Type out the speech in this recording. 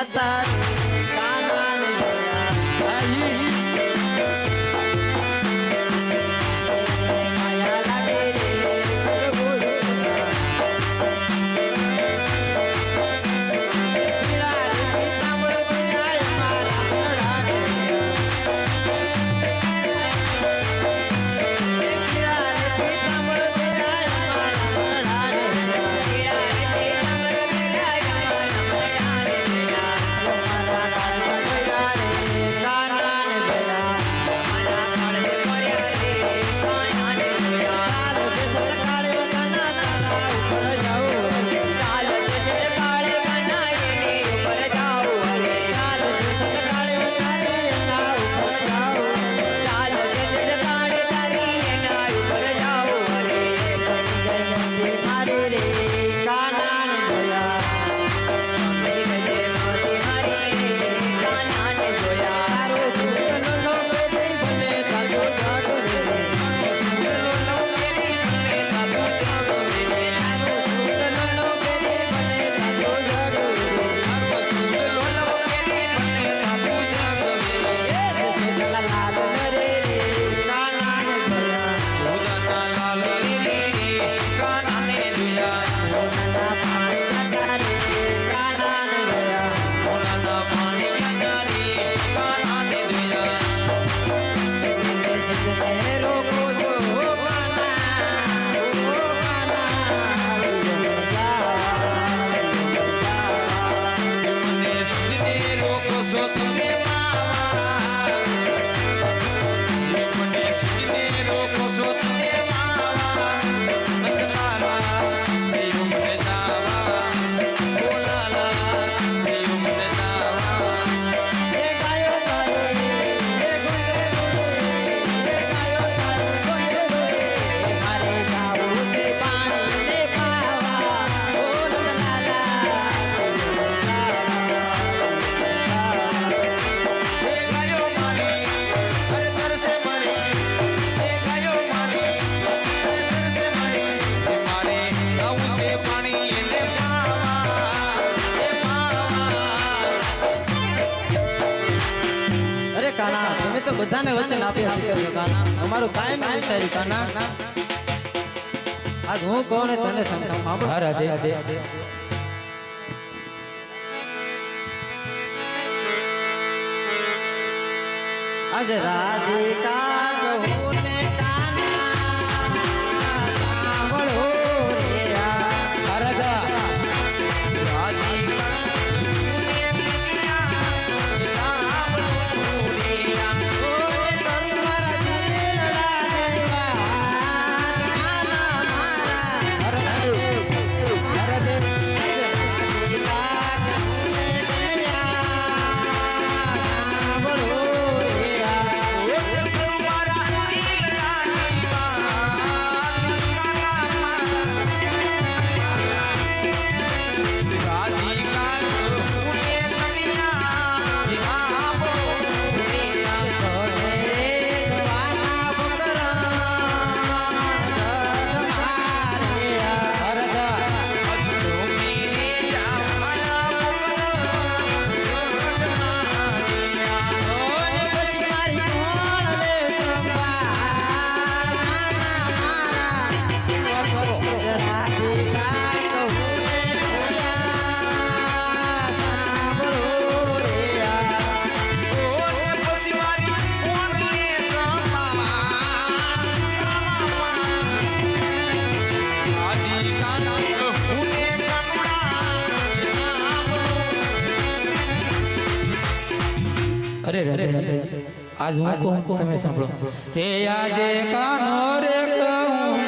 i cantar બધાને વચન આપ્યા છે કાના અમારું કાંઈ ના વિચાર્યું કાના આજ હું કોને તને સમજાવું રાધે. રાધિકા અરે અરે આજ હું કહું તમે સાંભળો. આજે કાનો રે કહું.